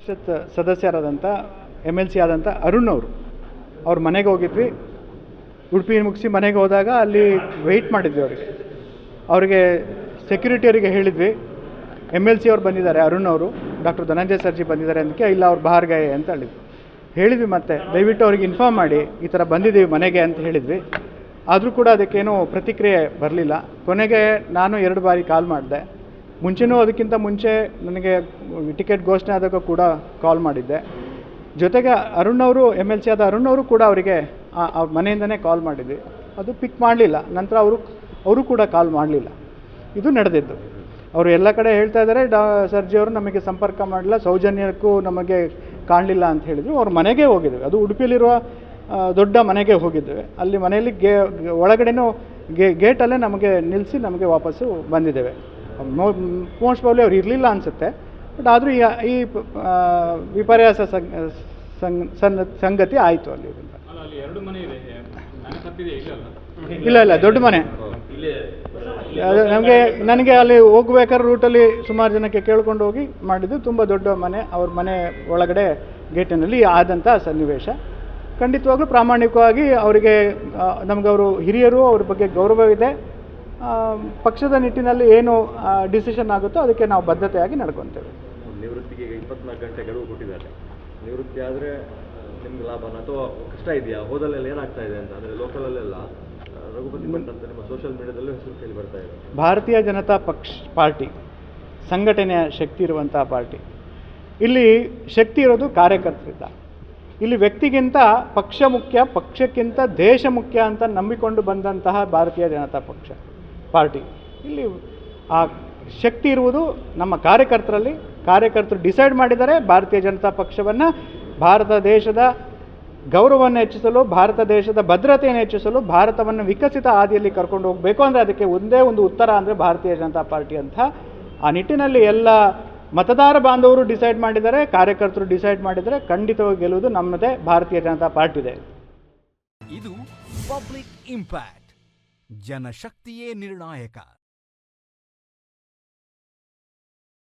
ಪರಿಷತ್ ಸದಸ್ಯರಾದಂಥ M L C ಆದಂಥ ಅರುಣ್ ಅವರು. ಅವ್ರ ಮನೆಗೆ ಹೋಗಿದ್ವಿ. ಉಡುಪಿ ಮುಗಿಸಿ ಮನೆಗೆ ಹೋದಾಗ ಅಲ್ಲಿ ವೆಯ್ಟ್ ಮಾಡಿದ್ವಿ ಅವರಿಗೆ. ಅವರಿಗೆ ಸೆಕ್ಯೂರಿಟಿಯವರಿಗೆ ಹೇಳಿದ್ವಿ. ಎಂ ಎಲ್ ಸಿ ಅವ್ರು ಬಂದಿದ್ದಾರೆ, ಅರುಣ್ ಅವರು. ಡಾಕ್ಟರ್ ಧನಂಜಯ ಸರ್ಜಿ ಬಂದಿದ್ದಾರೆ ಅದಕ್ಕೆ ಇಲ್ಲ, ಅವ್ರು ಬಾಹರ್ ಗಯೆ ಅಂತ ಹೇಳಿದ್ವಿ. ಹೇಳಿದ್ವಿ ಮತ್ತೆ, ದಯವಿಟ್ಟು ಅವ್ರಿಗೆ ಇನ್ಫಾರ್ಮ್ ಮಾಡಿ, ಈ ಥರ ಬಂದಿದ್ದೀವಿ ಮನೆಗೆ ಅಂತ ಹೇಳಿದ್ವಿ. ಆದರೂ ಕೂಡ ಅದಕ್ಕೇನೂ ಪ್ರತಿಕ್ರಿಯೆ ಬರಲಿಲ್ಲ. ಕೊನೆಗೆ ನಾನು ಎರಡು ಬಾರಿ ಕಾಲ್ ಮಾಡಿದೆ. ಮುಂಚೆನೂ ಅದಕ್ಕಿಂತ ಮುಂಚೆ ನನಗೆ ಟಿಕೆಟ್ ಘೋಷಣೆ ಆದಾಗ ಕೂಡ ಕಾಲ್ ಮಾಡಿದ್ದೆ. ಜೊತೆಗೆ ಅರುಣ್ ಅವರು ಎಂ ಎಲ್ ಸಿ ಆದ ಅರುಣ್ ಅವರು ಕೂಡ ಅವರಿಗೆ ಅವ್ರ ಮನೆಯಿಂದನೇ ಕಾಲ್ ಮಾಡಿದ್ವಿ. ಅದು ಪಿಕ್ ಮಾಡಲಿಲ್ಲ. ನಂತರ ಅವರು ಅವರು ಕೂಡ ಕಾಲ್ ಮಾಡಲಿಲ್ಲ. ಇದು ನಡೆದಿದ್ದು. ಅವರು ಎಲ್ಲ ಕಡೆ ಹೇಳ್ತಾ ಇದ್ದಾರೆ, ಡಾ ಸರ್ಜಿಯವರು ನಮಗೆ ಸಂಪರ್ಕ ಮಾಡಲಿಲ್ಲ, ಸೌಜನ್ಯಕ್ಕೂ ನಮಗೆ ಕಾಣಲಿಲ್ಲ ಅಂತ ಹೇಳಿದ್ರು. ಅವ್ರ ಮನೆಗೆ ಹೋಗಿದ್ವಿ. ಅದು ಉಡುಪಿಯಲ್ಲಿರುವ ದೊಡ್ಡ ಮನೆಗೆ ಹೋಗಿದ್ವಿ. ಅಲ್ಲಿ ಮನೆಯಲ್ಲಿ ಗೇ, ಒಳಗಡೆನೂ ಗೇಟಲ್ಲೇ ನಮಗೆ ನಿಲ್ಲಿಸಿ ನಮಗೆ ವಾಪಸ್ಸು ಬಂದಿದ್ದೇವೆ. ಮೋಸ್ಟ್ ಪ್ರಾಬ್ಲಿ ಅವ್ರು ಇರಲಿಲ್ಲ ಅನಿಸುತ್ತೆ. ಬಟ್ ಆದರೂ ಈ ಈ ವಿಪರ್ಯಾಸ ಸಂಗತಿ ಆಯಿತು ಅಲ್ಲಿ. ಇಲ್ಲ ಇಲ್ಲ ದೊಡ್ಡ ಮನೆ. ನಮಗೆ ನನಗೆ ಅಲ್ಲಿ ಹೋಗ್ಬೇಕಾದ್ರೆ ರೂಟಲ್ಲಿ ಸುಮಾರು ಜನಕ್ಕೆ ಕೇಳ್ಕೊಂಡು ಹೋಗಿ ಮಾಡಿದ್ದು ತುಂಬ ದೊಡ್ಡ ಮನೆ. ಅವ್ರ ಮನೆ ಒಳಗಡೆ ಗೇಟಿನಲ್ಲಿ ಆದಂಥ ಸನ್ನಿವೇಶ. ಖಂಡಿತವಾಗ್ಲೂ ಪ್ರಾಮಾಣಿಕವಾಗಿ ಅವರಿಗೆ ನಮಗೆ ಅವರು ಹಿರಿಯರು ಅವ್ರ ಬಗ್ಗೆ ಗೌರವವಿದೆ. ಪಕ್ಷದ ನಿಟ್ಟಿನಲ್ಲಿ ಏನು ಡಿಸಿಷನ್ ಆಗುತ್ತೋ ಅದಕ್ಕೆ ನಾವು ಬದ್ಧತೆಯಾಗಿ ನಡ್ಕೊತೇವೆ. ನಿವೃತ್ತಿಗೆ ಈಗ ಇಪ್ಪತ್ನಾಲ್ಕು ಗಂಟೆ ಗಡುವು ಕೊಟ್ಟಿದ್ದಾರೆ. ನಿವೃತ್ತಿ ಆದರೆ ನಿಮ್ಗೆ ಲಾಭನ ಅಥವಾ ಕಷ್ಟ ಇದೆಯಾ? ಹೋದಲ್ಲೆಲ್ಲ ಏನಾಗ್ತಾ ಇದೆ ಅಂತ ಅಂದರೆ ಲೋಕಲಲ್ಲೆಲ್ಲ ರಘುಪತಿ ಭಟ್ ಅಂತ ನಿಮ್ಮ ಸೋಷಿಯಲ್ ಮೀಡಿಯಾದಲ್ಲೂ ಹೆಸರು ಕೇಳಿ ಬರ್ತಾ ಇದೆ. ಭಾರತೀಯ ಜನತಾ ಪಕ್ಷ ಪಾರ್ಟಿ ಸಂಘಟನೆಯ ಶಕ್ತಿ ಇರುವಂತಹ ಪಾರ್ಟಿ. ಇಲ್ಲಿ ಶಕ್ತಿ ಇರೋದು ಕಾರ್ಯಕರ್ತರಿಂದ. ಇಲ್ಲಿ ವ್ಯಕ್ತಿಗಿಂತ ಪಕ್ಷ ಮುಖ್ಯ ಪಕ್ಷಕ್ಕಿಂತ ದೇಶ ಮುಖ್ಯ ಅಂತ ನಂಬಿಕೊಂಡು ಬಂದಂತಹ ಭಾರತೀಯ ಜನತಾ ಪಕ್ಷ. ಪಾರ್ಟಿ. ಇಲ್ಲಿ ಆ ಶಕ್ತಿ ಇರುವುದು ನಮ್ಮ ಕಾರ್ಯಕರ್ತರಲ್ಲಿ. ಕಾರ್ಯಕರ್ತರು ಡಿಸೈಡ್ ಮಾಡಿದರೆ ಭಾರತೀಯ ಜನತಾ ಪಕ್ಷವನ್ನು, ಭಾರತ ದೇಶದ ಗೌರವವನ್ನು ಹೆಚ್ಚಿಸಲು, ಭಾರತ ದೇಶದ ಭದ್ರತೆಯನ್ನು ಹೆಚ್ಚಿಸಲು, ಭಾರತವನ್ನು ವಿಕಸಿತ ಹಾದಿಯಲ್ಲಿ ಕರ್ಕೊಂಡು ಹೋಗಬೇಕು ಅಂದರೆ ಅದಕ್ಕೆ ಒಂದೇ ಒಂದು ಉತ್ತರ ಅಂದರೆ ಭಾರತೀಯ ಜನತಾ ಪಾರ್ಟಿ ಅಂತ. ಆ ನಿಟ್ಟಿನಲ್ಲಿ ಎಲ್ಲ ಮತದಾರ ಬಾಂಧವರು ಡಿಸೈಡ್ ಮಾಡಿದರೆ, ಕಾರ್ಯಕರ್ತರು ಡಿಸೈಡ್ ಮಾಡಿದರೆ ಖಂಡಿತವಾಗಿ ಗೆಲ್ಲುವುದು ನಮ್ಮದೇ ಭಾರತೀಯ ಜನತಾ ಪಾರ್ಟಿ ಇದೆ ಇದು ಪಬ್ಲಿಕ್ ಇಂಪ್ಯಾಕ್ಟ್. ಜನಶಕ್ತಿಯೇ ನಿರ್ಣಾಯಕ